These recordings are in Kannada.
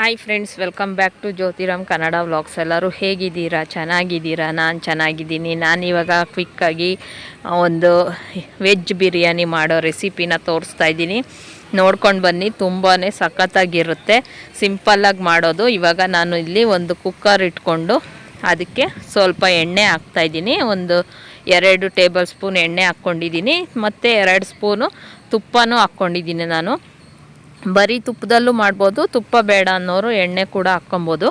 Hi friends welcome back to Jyothiram Kannada vlogs ಎಲ್ಲರೂ ಹೇಗಿದ್ದೀರಾ? ಚೆನ್ನಾಗಿದ್ದೀರಾ? ನಾನು ಚೆನ್ನಾಗಿದ್ದೀನಿ. ನಾನಿವಾಗ ಕ್ವಿಕ್ಕಾಗಿ ಒಂದು ವೆಜ್ ಬಿರಿಯಾನಿ ಮಾಡೋ ರೆಸಿಪಿನ ತೋರಿಸ್ತಾ ಇದ್ದೀನಿ. ನೋಡ್ಕೊಂಡು ಬನ್ನಿ ತುಂಬಾ ಸಖತ್ತಾಗಿರುತ್ತೆ. ಸಿಂಪಲ್ಲಾಗಿ ಮಾಡೋದು. ಇವಾಗ ನಾನು ಇಲ್ಲಿ ಒಂದು ಕುಕ್ಕರ್ ಇಟ್ಕೊಂಡು ಅದಕ್ಕೆ ಸ್ವಲ್ಪ ಎಣ್ಣೆ ಹಾಕ್ತಾಯಿದ್ದೀನಿ ಒಂದು ಎರಡು ಟೇಬಲ್ ಸ್ಪೂನ್ ಎಣ್ಣೆ ಹಾಕ್ಕೊಂಡಿದ್ದೀನಿ ಮತ್ತು ಎರಡು ಸ್ಪೂನು ತುಪ್ಪನೂ ಹಾಕ್ಕೊಂಡಿದ್ದೀನಿ ನಾನು. ಬರೀ ತುಪ್ಪದಲ್ಲೂ ಮಾಡ್ಬೋದು, ತುಪ್ಪ ಬೇಡ ಅನ್ನೋರು ಎಣ್ಣೆ ಕೂಡ ಹಾಕ್ಕೊಬೋದು.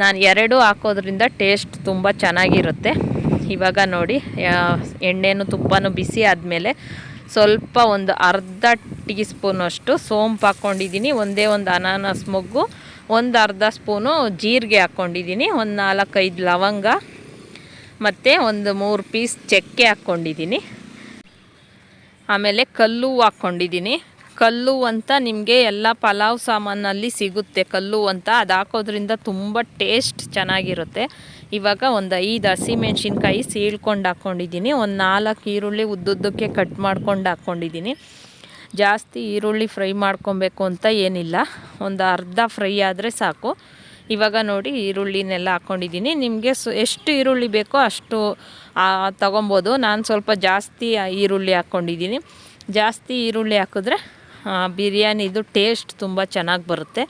ನಾನು ಎರಡು ಹಾಕೋದ್ರಿಂದ ಟೇಸ್ಟ್ ತುಂಬ ಚೆನ್ನಾಗಿರುತ್ತೆ. ಇವಾಗ ನೋಡಿ ಎಣ್ಣೆನೂ ತುಪ್ಪನೂ ಬಿಸಿ ಆದಮೇಲೆ ಸ್ವಲ್ಪ ಒಂದು ಅರ್ಧ ಟೀ ಸ್ಪೂನಷ್ಟು ಸೋಂಪು ಹಾಕ್ಕೊಂಡಿದ್ದೀನಿ. ಒಂದೇ ಒಂದು ಅನಾನಸ್ ಮೊಗ್ಗು, ಒಂದು ಅರ್ಧ ಸ್ಪೂನು ಜೀರಿಗೆ ಹಾಕ್ಕೊಂಡಿದ್ದೀನಿ, ಒಂದು ನಾಲ್ಕೈದು ಲವಂಗ, ಮತ್ತು ಒಂದು ಮೂರು ಪೀಸ್ ಚಕ್ಕೆ ಹಾಕ್ಕೊಂಡಿದ್ದೀನಿ. ಆಮೇಲೆ ಕಲ್ಲು ಹಾಕ್ಕೊಂಡಿದ್ದೀನಿ. ಕಲ್ಲು ಅಂತ ನಿಮಗೆ ಎಲ್ಲ ಪಲಾವ್ ಸಾಮಾನಲ್ಲಿ ಸಿಗುತ್ತೆ. ಕಲ್ಲು ಅಂತ ಅದು ಹಾಕೋದ್ರಿಂದ ತುಂಬ ಟೇಸ್ಟ್ ಚೆನ್ನಾಗಿರುತ್ತೆ. ಇವಾಗ ಒಂದು ಐದು ಹಸಿಮೆಣ್ಸಿನ್ಕಾಯಿ ಸೀಳ್ಕೊಂಡು ಹಾಕ್ಕೊಂಡಿದ್ದೀನಿ ಒಂದು ನಾಲ್ಕು ಈರುಳ್ಳಿ ಉದ್ದುದ್ದಕ್ಕೆ ಕಟ್ ಮಾಡ್ಕೊಂಡು ಹಾಕ್ಕೊಂಡಿದ್ದೀನಿ ಜಾಸ್ತಿ ಈರುಳ್ಳಿ ಫ್ರೈ ಮಾಡ್ಕೊಬೇಕು ಅಂತ ಏನಿಲ್ಲ. ಒಂದು ಅರ್ಧ ಫ್ರೈ ಆದರೆ ಸಾಕು. ಇವಾಗ ನೋಡಿ ಈರುಳ್ಳಿನೆಲ್ಲ ಹಾಕ್ಕೊಂಡಿದ್ದೀನಿ ನಿಮಗೆ ಸು ಎಷ್ಟು ಈರುಳ್ಳಿ ಬೇಕೋ ಅಷ್ಟು ತೊಗೊಬೋದು. ನಾನು ಸ್ವಲ್ಪ ಜಾಸ್ತಿ ಈರುಳ್ಳಿ ಹಾಕ್ಕೊಂಡಿದ್ದೀನಿ ಜಾಸ್ತಿ ಈರುಳ್ಳಿ ಹಾಕಿದ್ರೆ ಬಿರಿಯಾನಿದು ಟೇಸ್ಟ್ ತುಂಬ ಚೆನ್ನಾಗಿ ಬರುತ್ತೆ.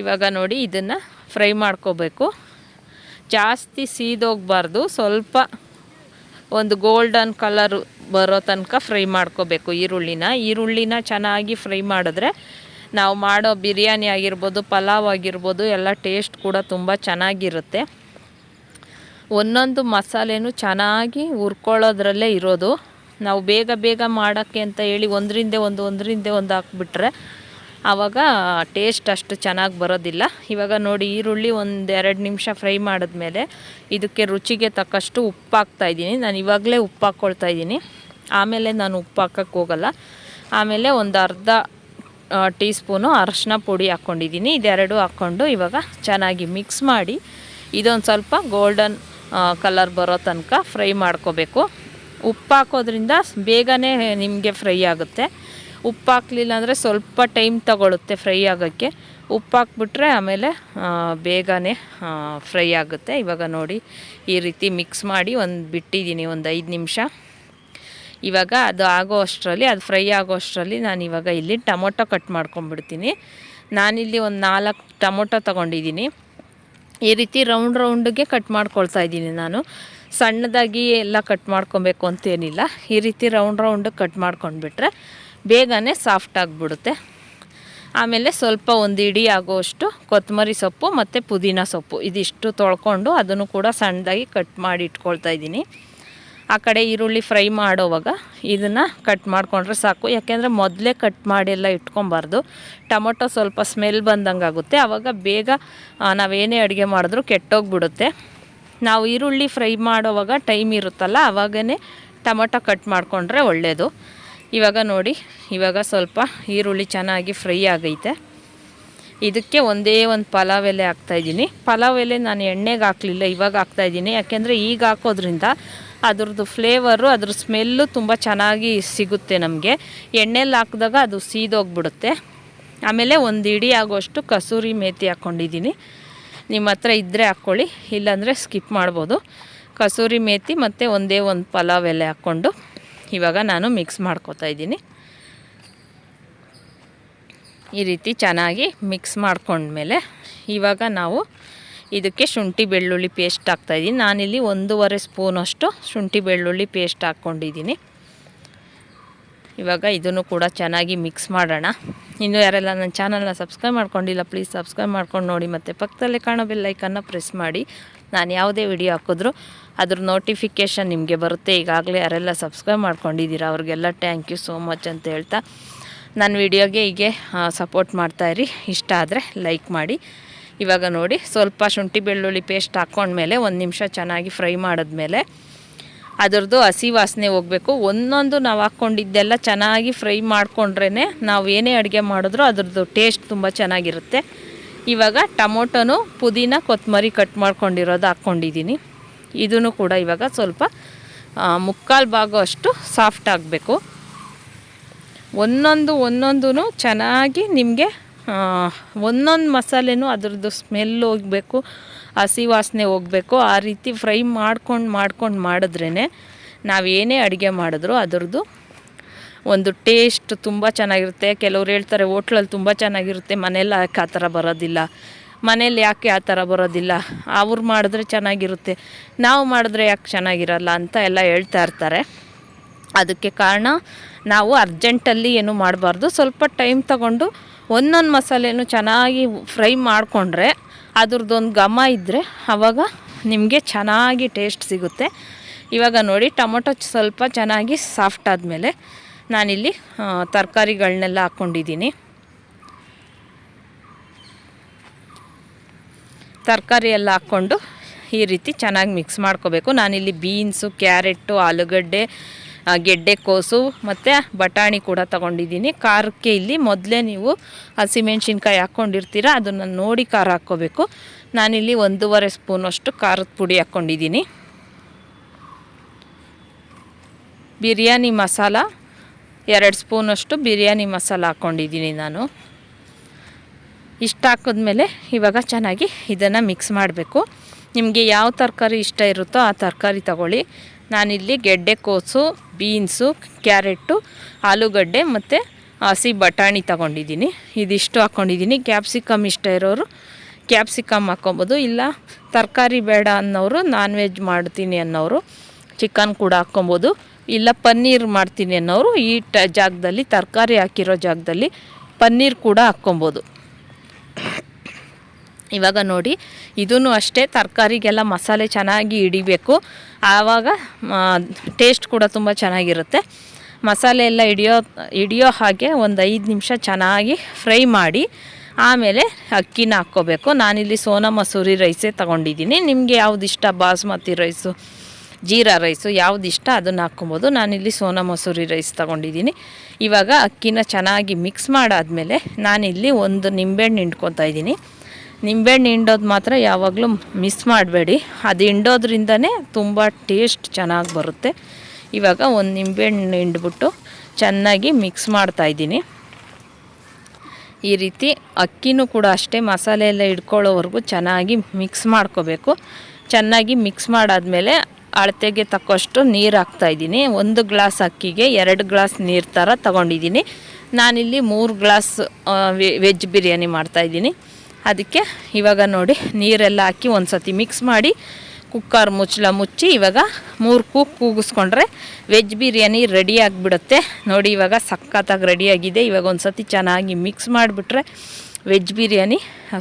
ಇವಾಗ ನೋಡಿ ಇದನ್ನು ಫ್ರೈ ಮಾಡ್ಕೋಬೇಕು. ಜಾಸ್ತಿ ಸೀದೋಗಬಾರ್ದು, ಸ್ವಲ್ಪ ಒಂದು ಗೋಲ್ಡನ್ ಕಲರ್ ಬರೋ ತನಕ ಫ್ರೈ ಮಾಡ್ಕೋಬೇಕು ಈರುಳ್ಳಿನ. ಈರುಳ್ಳಿನ ಚೆನ್ನಾಗಿ ಫ್ರೈ ಮಾಡಿದ್ರೆ ನಾವು ಮಾಡೋ ಬಿರಿಯಾನಿ ಆಗಿರ್ಬೋದು, ಪಲಾವ್ ಆಗಿರ್ಬೋದು, ಎಲ್ಲ ಟೇಸ್ಟ್ ಕೂಡ ತುಂಬ ಚೆನ್ನಾಗಿರುತ್ತೆ. ಒಂದೊಂದು ಮಸಾಲೆನೂ ಚೆನ್ನಾಗಿ ಹುರ್ಕೊಳ್ಳೋದ್ರಲ್ಲೇ ಇರೋದು. ನಾವು ಬೇಗ ಬೇಗ ಮಾಡೋಕ್ಕೆ ಅಂತ ಹೇಳಿ ಒಂದರಿಂದ ಒಂದು ಒಂದರಿಂದ ಒಂದು ಹಾಕ್ಬಿಟ್ರೆ ಆವಾಗ ಟೇಸ್ಟ್ ಅಷ್ಟು ಚೆನ್ನಾಗಿ ಬರೋದಿಲ್ಲ. ಇವಾಗ ನೋಡಿ ಈರುಳ್ಳಿ ಒಂದು ಎರಡು ನಿಮಿಷ ಫ್ರೈ ಮಾಡಿದ್ಮೇಲೆ ಇದಕ್ಕೆ ರುಚಿಗೆ ತಕ್ಕಷ್ಟು ಉಪ್ಪು ಹಾಕ್ತಾ ಇದ್ದೀನಿ. ನಾನು ಇವಾಗಲೇ ಉಪ್ಪು ಹಾಕ್ಕೊಳ್ತಾ ಇದ್ದೀನಿ. ಆಮೇಲೆ ನಾನು ಉಪ್ಪು ಹಾಕಕ್ಕೆ ಹೋಗಲ್ಲ. ಆಮೇಲೆ ಒಂದು ಅರ್ಧ ಟೀ ಸ್ಪೂನು ಅರಶಿನ ಪುಡಿ ಹಾಕ್ಕೊಂಡಿದ್ದೀನಿ ಇದೆರಡು ಹಾಕ್ಕೊಂಡು ಇವಾಗ ಚೆನ್ನಾಗಿ ಮಿಕ್ಸ್ ಮಾಡಿ ಇದೊಂದು ಸ್ವಲ್ಪ ಗೋಲ್ಡನ್ ಕಲರ್ ಬರೋ ತನಕ ಫ್ರೈ ಮಾಡ್ಕೋಬೇಕು. ಉಪ್ಪು ಹಾಕೋದ್ರಿಂದ ಬೇಗನೆ ನಿಮಗೆ ಫ್ರೈ ಆಗುತ್ತೆ. ಉಪ್ಪು ಹಾಕಲಿಲ್ಲ ಅಂದರೆ ಸ್ವಲ್ಪ ಟೈಮ್ ತಗೊಳುತ್ತೆ ಫ್ರೈ ಆಗೋಕ್ಕೆ. ಉಪ್ಪು ಹಾಕ್ಬಿಟ್ರೆ ಆಮೇಲೆ ಬೇಗನೆ ಫ್ರೈ ಆಗುತ್ತೆ. ಇವಾಗ ನೋಡಿ, ಈ ರೀತಿ ಮಿಕ್ಸ್ ಮಾಡಿ ಒಂದು ಬಿಟ್ಟಿದ್ದೀನಿ, ಒಂದು ಐದು ನಿಮಿಷ. ಇವಾಗ ಅದು ಆಗೋ ಅಷ್ಟರಲ್ಲಿ, ಅದು ಫ್ರೈ ಆಗೋ ಅಷ್ಟರಲ್ಲಿ ನಾನು ಇವಾಗ ಇಲ್ಲಿ ಟೊಮೊಟೊ ಕಟ್ ಮಾಡ್ಕೊಂಡ್ಬಿಡ್ತೀನಿ. ನಾನಿಲ್ಲಿ ಒಂದು ನಾಲ್ಕು ಟೊಮೊಟೊ ತೊಗೊಂಡಿದ್ದೀನಿ. ಈ ರೀತಿ ರೌಂಡ್ ರೌಂಡಿಗೆ ಕಟ್ ಮಾಡ್ಕೊಳ್ತಾ ಇದ್ದೀನಿ ನಾನು. ಸಣ್ಣದಾಗಿ ಎಲ್ಲ ಕಟ್ ಮಾಡ್ಕೊಬೇಕು ಅಂತೇನಿಲ್ಲ. ಈ ರೀತಿ ರೌಂಡ್ ರೌಂಡ್ ಕಟ್ ಮಾಡ್ಕೊಂಡ್ಬಿಟ್ರೆ ಬೇಗನೆ ಸಾಫ್ಟ್ ಆಗಿಬಿಡುತ್ತೆ. ಆಮೇಲೆ ಸ್ವಲ್ಪ ಒಂದು ಇಡಿ ಆಗೋಷ್ಟು ಕೊತ್ತಂಬರಿ ಸೊಪ್ಪು ಮತ್ತು ಪುದೀನ ಸೊಪ್ಪು ಇದಿಷ್ಟು ತೊಳ್ಕೊಂಡು ಅದನ್ನು ಕೂಡ ಸಣ್ಣದಾಗಿ ಕಟ್ ಮಾಡಿ ಇಟ್ಕೊಳ್ತಾ ಇದ್ದೀನಿ. ಆ ಕಡೆ ಈರುಳ್ಳಿ ಫ್ರೈ ಮಾಡೋವಾಗ ಇದನ್ನು ಕಟ್ ಮಾಡಿಕೊಂಡ್ರೆ ಸಾಕು. ಯಾಕೆಂದರೆ ಮೊದಲೇ ಕಟ್ ಮಾಡಿ ಎಲ್ಲ ಇಟ್ಕೊಬಾರ್ದು. ಟೊಮೊಟೊ ಸ್ವಲ್ಪ ಸ್ಮೆಲ್ ಬಂದಂಗೆ ಆಗುತ್ತೆ ಆವಾಗ ಬೇಗ ನಾವೇನೇ ಅಡುಗೆ ಮಾಡಿದ್ರೂ ಕೆಟ್ಟೋಗ್ಬಿಡುತ್ತೆ. ನಾವು ಈರುಳ್ಳಿ ಫ್ರೈ ಮಾಡೋವಾಗ ಟೈಮ್ ಇರುತ್ತಲ್ಲ ಆವಾಗೇ ಟೊಮೊಟೊ ಕಟ್ ಮಾಡಿಕೊಂಡ್ರೆ ಒಳ್ಳೆಯದು ಇವಾಗ ನೋಡಿ, ಇವಾಗ ಸ್ವಲ್ಪ ಈರುಳ್ಳಿ ಚೆನ್ನಾಗಿ ಫ್ರೈ ಆಗೈತೆ. ಇದಕ್ಕೆ ಒಂದೇ ಒಂದು ಪಲಾವ್ ಎಲೆ ಹಾಕ್ತಾಯಿದ್ದೀನಿ ಪಲಾವ್ ಎಲೆ ನಾನು ಎಣ್ಣೆಗೆ ಹಾಕಲಿಲ್ಲ, ಇವಾಗ ಹಾಕ್ತಾಯಿದ್ದೀನಿ ಯಾಕೆಂದರೆ ಈಗ ಹಾಕೋದ್ರಿಂದ ಅದ್ರದ್ದು ಫ್ಲೇವರು, ಅದ್ರ ಸ್ಮೆಲ್ಲು ತುಂಬ ಚೆನ್ನಾಗಿ ಸಿಗುತ್ತೆ ನಮಗೆ. ಎಣ್ಣೆಲಿ ಹಾಕಿದಾಗ ಅದು ಸೀದೋಗ್ಬಿಡುತ್ತೆ. ಆಮೇಲೆ ಒಂದು ಇಡಿ ಆಗೋಷ್ಟು ಕಸೂರಿ ಮೇಥಿ ಹಾಕ್ಕೊಂಡಿದ್ದೀನಿ ನಿಮ್ಮ ಹತ್ರ ಇದ್ದರೆ ಹಾಕ್ಕೊಳ್ಳಿ, ಇಲ್ಲಾಂದರೆ ಸ್ಕಿಪ್ ಮಾಡ್ಬೋದು. ಕಸೂರಿ ಮೇತಿ ಮತ್ತು ಒಂದೇ ಒಂದು ಪಲಾವ್ ಎಲೆ ಹಾಕ್ಕೊಂಡು ಇವಾಗ ನಾನು ಮಿಕ್ಸ್ ಮಾಡ್ಕೋತಾ ಇದ್ದೀನಿ. ಈ ರೀತಿ ಚೆನ್ನಾಗಿ ಮಿಕ್ಸ್ ಮಾಡ್ಕೊಂಡ್ಮೇಲೆ ಇವಾಗ ನಾವು ಇದಕ್ಕೆ ಶುಂಠಿ ಬೆಳ್ಳುಳ್ಳಿ ಪೇಸ್ಟ್ ಹಾಕ್ತಾಯಿದ್ದೀನಿ ನಾನಿಲ್ಲಿ ಒಂದೂವರೆ ಸ್ಪೂನಷ್ಟು ಶುಂಠಿ ಬೆಳ್ಳುಳ್ಳಿ ಪೇಸ್ಟ್ ಹಾಕ್ಕೊಂಡಿದ್ದೀನಿ. ಇವಾಗ ಇದನ್ನು ಕೂಡ ಚೆನ್ನಾಗಿ ಮಿಕ್ಸ್ ಮಾಡೋಣ. ಇನ್ನು ಯಾರೆಲ್ಲ ನನ್ನ ಚಾನಲ್ನ ಸಬ್ಸ್ಕ್ರೈಬ್ ಮಾಡ್ಕೊಂಡಿಲ್ಲ ಪ್ಲೀಸ್ ಸಬ್ಸ್ಕ್ರೈಬ್ ಮಾಡ್ಕೊಂಡು ನೋಡಿ. ಮತ್ತು ಪಕ್ಕದಲ್ಲೇ ಕಾಣೋ ಬೆಲ್ಲೈಕನ್ನ ಪ್ರೆಸ್ ಮಾಡಿ. ನಾನು ಯಾವುದೇ ವಿಡಿಯೋ ಹಾಕಿದ್ರು ಅದ್ರ ನೋಟಿಫಿಕೇಷನ್ ನಿಮಗೆ ಬರುತ್ತೆ. ಈಗಾಗಲೇ ಯಾರೆಲ್ಲ ಸಬ್ಸ್ಕ್ರೈಬ್ ಮಾಡ್ಕೊಂಡಿದ್ದೀರಾ, ಅವ್ರಿಗೆಲ್ಲ ಥ್ಯಾಂಕ್ ಯು ಸೋ ಮಚ್ ಅಂತ ಹೇಳ್ತಾ ನನ್ನ ವಿಡಿಯೋಗೆ ಹೀಗೆ ಸಪೋರ್ಟ್ ಮಾಡ್ತಾಯಿರಿ ಇಷ್ಟ ಆದರೆ ಲೈಕ್ ಮಾಡಿ. ಇವಾಗ ನೋಡಿ, ಸ್ವಲ್ಪ ಶುಂಠಿ ಬೆಳ್ಳುಳ್ಳಿ ಪೇಸ್ಟ್ ಹಾಕ್ಕೊಂಡ್ಮೇಲೆ ಒಂದು ನಿಮಿಷ ಚೆನ್ನಾಗಿ ಫ್ರೈ ಮಾಡಿದ್ಮೇಲೆ ಅದರದ್ದು ಹಸಿ ವಾಸನೆ ಹೋಗಬೇಕು. ಒಂದೊಂದು ನಾವು ಹಾಕ್ಕೊಂಡಿದ್ದೆಲ್ಲ ಚೆನ್ನಾಗಿ ಫ್ರೈ ಮಾಡಿಕೊಂಡ್ರೇ ನಾವು ಏನೇ ಅಡುಗೆ ಮಾಡಿದ್ರೂ ಅದರದ್ದು ಟೇಸ್ಟ್ ತುಂಬ ಚೆನ್ನಾಗಿರುತ್ತೆ. ಇವಾಗ ಟೊಮೊಟೊನು, ಪುದೀನ ಕೊತ್ತಂಬರಿ ಕಟ್ ಮಾಡ್ಕೊಂಡಿರೋದು ಹಾಕ್ಕೊಂಡಿದ್ದೀನಿ ಇದೂ ಕೂಡ ಇವಾಗ ಸ್ವಲ್ಪ ಮುಕ್ಕಾಲು ಭಾಗ ಅಷ್ಟು ಸಾಫ್ಟ್ ಆಗಬೇಕು. ಒಂದೊಂದು ಒಂದೊಂದು ಚೆನ್ನಾಗಿ ನಿಮಗೆ ಒಂದೊಂದು ಮಸಾಲೆನೂ ಅದರದ್ದು ಸ್ಮೆಲ್ ಹೋಗಬೇಕು. ಹಸಿ ವಾಸನೆ ಹೋಗಬೇಕು, ಆ ರೀತಿ ಫ್ರೈ ಮಾಡ್ಕೊಂಡು ಮಾಡ್ಕೊಂಡು ಮಾಡಿದ್ರೇ ನಾವೇನೇ ಅಡುಗೆ ಮಾಡಿದ್ರು ಅದರದ್ದು ಒಂದು ಟೇಸ್ಟ್ ತುಂಬ ಚೆನ್ನಾಗಿರುತ್ತೆ. ಕೆಲವ್ರು ಹೇಳ್ತಾರೆ ಹೋಟ್ಲಲ್ಲಿ ತುಂಬ ಚೆನ್ನಾಗಿರುತ್ತೆ, ಮನೇಲಿ ಯಾಕೆ ಆ ಥರ ಬರೋದಿಲ್ಲ? ಮನೇಲಿ ಯಾಕೆ ಆ ಥರ ಬರೋದಿಲ್ಲ? ಅವ್ರು ಮಾಡಿದ್ರೆ ಚೆನ್ನಾಗಿರುತ್ತೆ. ನಾವು ಮಾಡಿದ್ರೆ ಯಾಕೆ ಚೆನ್ನಾಗಿರಲ್ಲ ಅಂತ ಎಲ್ಲ ಹೇಳ್ತಾ ಇರ್ತಾರೆ. ಅದಕ್ಕೆ ಕಾರಣ ನಾವು ಅರ್ಜೆಂಟಲ್ಲಿ ಏನು ಮಾಡಬಾರ್ದು. ಸ್ವಲ್ಪ ಟೈಮ್ ತಗೊಂಡು ಒಂದೊಂದು ಮಸಾಲೆನೂ ಚೆನ್ನಾಗಿ ಫ್ರೈ ಮಾಡಿಕೊಂಡ್ರೆ ಅದ್ರದ್ದೊಂದು ಘಮ ಇದ್ದರೆ ಆವಾಗ ನಿಮಗೆ ಚೆನ್ನಾಗಿ ಟೇಸ್ಟ್ ಸಿಗುತ್ತೆ. ಇವಾಗ ನೋಡಿ ಟೊಮೊಟೊ ಸ್ವಲ್ಪ ಚೆನ್ನಾಗಿ ಸಾಫ್ಟ್ ಆದಮೇಲೆ ನಾನಿಲ್ಲಿ ತರಕಾರಿಗಳನ್ನೆಲ್ಲ ಹಾಕ್ಕೊಂಡಿದ್ದೀನಿ ತರಕಾರಿ ಎಲ್ಲ ಹಾಕ್ಕೊಂಡು ಈ ರೀತಿ ಚೆನ್ನಾಗಿ ಮಿಕ್ಸ್ ಮಾಡ್ಕೋಬೇಕು. ನಾನಿಲ್ಲಿ ಬೀನ್ಸು ಕ್ಯಾರೆಟು ಆಲೂಗಡ್ಡೆ ಗೆಡ್ಡೆಕೋಸು ಮತ್ತು ಬಟಾಣಿ ಕೂಡ ತಗೊಂಡಿದ್ದೀನಿ. ಖಾರಕ್ಕೆ ಇಲ್ಲಿ ಮೊದಲೇ ನೀವು ಹಸಿಮೆಣ್ಸಿನ್ಕಾಯಿ ಹಾಕ್ಕೊಂಡಿರ್ತೀರ ಅದನ್ನು ನೋಡಿ ಖಾರ ಹಾಕ್ಕೋಬೇಕು. ನಾನಿಲ್ಲಿ ಒಂದೂವರೆ ಸ್ಪೂನಷ್ಟು ಖಾರದ ಪುಡಿ ಹಾಕ್ಕೊಂಡಿದ್ದೀನಿ. ಬಿರಿಯಾನಿ ಮಸಾಲ, ಎರಡು ಸ್ಪೂನಷ್ಟು ಬಿರಿಯಾನಿ ಮಸಾಲ ಹಾಕ್ಕೊಂಡಿದ್ದೀನಿ ನಾನು. ಇಷ್ಟು ಹಾಕಿದ್ಮೇಲೆ ಇವಾಗ ಚೆನ್ನಾಗಿ ಇದನ್ನು ಮಿಕ್ಸ್ ಮಾಡಬೇಕು. ನಿಮಗೆ ಯಾವ ತರಕಾರಿ ಇಷ್ಟ ಇರುತ್ತೋ ಆ ತರಕಾರಿ ತಗೊಳ್ಳಿ. ನಾನಿಲ್ಲಿ ಗೆಡ್ಡೆಕೋಸು ಬೀನ್ಸು ಕ್ಯಾರೆಟು ಆಲೂಗಡ್ಡೆ ಮತ್ತು ಹಸಿ ಬಟಾಣಿ ತಗೊಂಡಿದ್ದೀನಿ. ಇದಿಷ್ಟು ಹಾಕ್ಕೊಂಡಿದ್ದೀನಿ ಕ್ಯಾಪ್ಸಿಕಮ್ ಇಷ್ಟ ಇರೋರು ಕ್ಯಾಪ್ಸಿಕಮ್ ಹಾಕ್ಕೊಬೋದು. ಇಲ್ಲ, ತರಕಾರಿ ಬೇಡ ಅನ್ನೋರು ನಾನ್ ವೆಜ್ ಮಾಡ್ತೀನಿ ಅನ್ನೋರು ಚಿಕನ್ ಕೂಡ ಹಾಕ್ಕೊಬೋದು. ಇಲ್ಲ, ಪನ್ನೀರ್ ಮಾಡ್ತೀನಿ ಅನ್ನೋರು ಈ ಜಾಗದಲ್ಲಿ, ತರಕಾರಿ ಹಾಕಿರೋ ಜಾಗದಲ್ಲಿ ಪನ್ನೀರ್ ಕೂಡ ಹಾಕ್ಕೊಬೋದು. ಇವಾಗ ನೋಡಿ ಇದೂ ಅಷ್ಟೇ ತರಕಾರಿಗೆಲ್ಲ ಮಸಾಲೆ ಚೆನ್ನಾಗಿ ಹಿಡಿಬೇಕು. ಆವಾಗ ಟೇಸ್ಟ್ ಕೂಡ ತುಂಬ ಚೆನ್ನಾಗಿರುತ್ತೆ. ಮಸಾಲೆ ಎಲ್ಲ ಹಿಡಿಯೋ ಹಿಡಿಯೋ ಹಾಗೆ ಒಂದು ಐದು ನಿಮಿಷ ಚೆನ್ನಾಗಿ ಫ್ರೈ ಮಾಡಿ, ಆಮೇಲೆ ಅಕ್ಕಿನ ಹಾಕ್ಕೋಬೇಕು. ನಾನಿಲ್ಲಿ ಸೋನಾ ಮಸೂರಿ ರೈಸೇ ತೊಗೊಂಡಿದ್ದೀನಿ. ನಿಮಗೆ ಯಾವ್ದು ಇಷ್ಟ ಬಾಸ್ಮತಿ ರೈಸು, ಜೀರಾ ರೈಸು ಯಾವ್ದು ಇಷ್ಟ ಅದನ್ನು ಹಾಕ್ಕೊಬೋದು. ನಾನಿಲ್ಲಿ ಸೋನಾ ಮಸೂರಿ ರೈಸ್ ತೊಗೊಂಡಿದ್ದೀನಿ. ಇವಾಗ ಅಕ್ಕಿನ ಚೆನ್ನಾಗಿ ಮಿಕ್ಸ್ ಮಾಡಾದಮೇಲೆ ನಾನಿಲ್ಲಿ ಒಂದು ನಿಂಬೆಹಣ್ಣು ಇದ್ದೀನಿ. ನಿಂಬೆಹಣ್ಣು ಹಿಂಡೋದು ಮಾತ್ರ ಯಾವಾಗಲೂ ಮಿಸ್ ಮಾಡಬೇಡಿ. ಅದು ಹಿಂಡೋದ್ರಿಂದನೇ ತುಂಬ ಟೇಸ್ಟ್ ಚೆನ್ನಾಗಿ ಬರುತ್ತೆ. ಇವಾಗ ಒಂದು ನಿಂಬೆಹಣ್ಣು ಹಿಂಡ್ಬಿಟ್ಟು ಚೆನ್ನಾಗಿ ಮಿಕ್ಸ್ ಮಾಡ್ತಾಯಿದ್ದೀನಿ ಈ ರೀತಿ ಅಕ್ಕಿನೂ ಕೂಡ ಅಷ್ಟೇ ಮಸಾಲೆ ಎಲ್ಲ ಇಟ್ಕೊಳ್ಳೋವರೆಗೂ ಚೆನ್ನಾಗಿ ಮಿಕ್ಸ್ ಮಾಡ್ಕೋಬೇಕು. ಚೆನ್ನಾಗಿ ಮಿಕ್ಸ್ ಮಾಡಾದಮೇಲೆ ಅಳತೆಗೆ ತಕ್ಕಷ್ಟು ನೀರು ಹಾಕ್ತಾಯಿದ್ದೀನಿ ಒಂದು ಗ್ಲಾಸ್ ಅಕ್ಕಿಗೆ ಎರಡು ಗ್ಲಾಸ್ ನೀರು ಥರ ತಗೊಂಡಿದ್ದೀನಿ. ನಾನಿಲ್ಲಿ ಮೂರು ಗ್ಲಾಸ್ ವೆಜ್ ಬಿರಿಯಾನಿ ಮಾಡ್ತಾಯಿದ್ದೀನಿ ಅದಕ್ಕೆ ಇವಾಗ ನೋಡಿ ನೀರೆಲ್ಲ ಹಾಕಿ ಒಂದು ಸತಿ ಮಿಕ್ಸ್ ಮಾಡಿ ಕುಕ್ಕರ್ ಮುಚ್ಚಲ ಮುಚ್ಚಿ ಇವಾಗ ಮೂರು ಕೂಗ್ ಕೂಗಿಸ್ಕೊಂಡ್ರೆ ವೆಜ್ ಬಿರಿಯಾನಿ ರೆಡಿ ಆಗಿಬಿಡುತ್ತೆ. ನೋಡಿ ಇವಾಗ ಸಖತ್ತಾಗಿ ರೆಡಿಯಾಗಿದೆ ಇವಾಗ ಒಂದು ಸತಿ ಚೆನ್ನಾಗಿ ಮಿಕ್ಸ್ ಮಾಡಿಬಿಟ್ರೆ ವೆಜ್ ಬಿರಿಯಾನಿ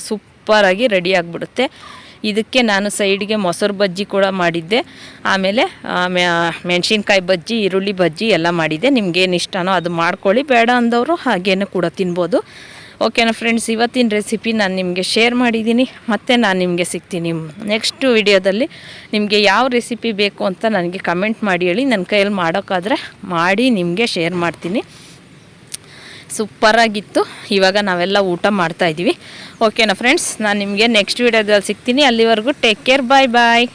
ಸೂಪರಾಗಿ ರೆಡಿ ಆಗಿಬಿಡುತ್ತೆ. ಇದಕ್ಕೆ ನಾನು ಸೈಡ್ಗೆ ಮೊಸರು ಬಜ್ಜಿ ಕೂಡ ಮಾಡಿದ್ದೆ. ಆಮೇಲೆ ಮೆಣಸಿನ್ಕಾಯಿ ಬಜ್ಜಿ, ಈರುಳ್ಳಿ ಬಜ್ಜಿ ಎಲ್ಲ ಮಾಡಿದ್ದೆ. ನಿಮ್ಗೇನು ಇಷ್ಟನೋ ಅದು ಮಾಡ್ಕೊಳ್ಳಿ. ಬೇಡ ಅಂದವರು ಹಾಗೇನು ಕೂಡ ತಿನ್ಬೋದು. ಓಕೆನಾ ಫ್ರೆಂಡ್ಸ್ ಇವತ್ತಿನ ರೆಸಿಪಿ ನಾನು ನಿಮಗೆ ಶೇರ್ ಮಾಡಿದ್ದೀನಿ ಮತ್ತು ನಾನು ನಿಮಗೆ ಸಿಗ್ತೀನಿ. ನೆಕ್ಸ್ಟ್ ವಿಡಿಯೋದಲ್ಲಿ ನಿಮಗೆ ಯಾವ ರೆಸಿಪಿ ಬೇಕು ಅಂತ ನನಗೆ ಕಮೆಂಟ್ ಮಾಡಿ ಹೇಳಿ. ನನ್ನ ಕೈಯಲ್ಲಿ ಮಾಡೋಕ್ಕಾದರೆ ಮಾಡಿ ನಿಮಗೆ ಶೇರ್ ಮಾಡ್ತೀನಿ. ಸೂಪರಾಗಿತ್ತು. ಇವಾಗ ನಾವೆಲ್ಲ ಊಟ ಮಾಡ್ತಾಯಿದ್ದೀವಿ ಓಕೆನಾ ಫ್ರೆಂಡ್ಸ್ ನಾನು ನಿಮಗೆ ನೆಕ್ಸ್ಟ್ ವೀಡಿಯೋದಲ್ಲಿ ಸಿಗ್ತೀನಿ. ಅಲ್ಲಿವರೆಗೂ ಟೇಕ್ ಕೇರ್ ಬಾಯ್ ಬಾಯ್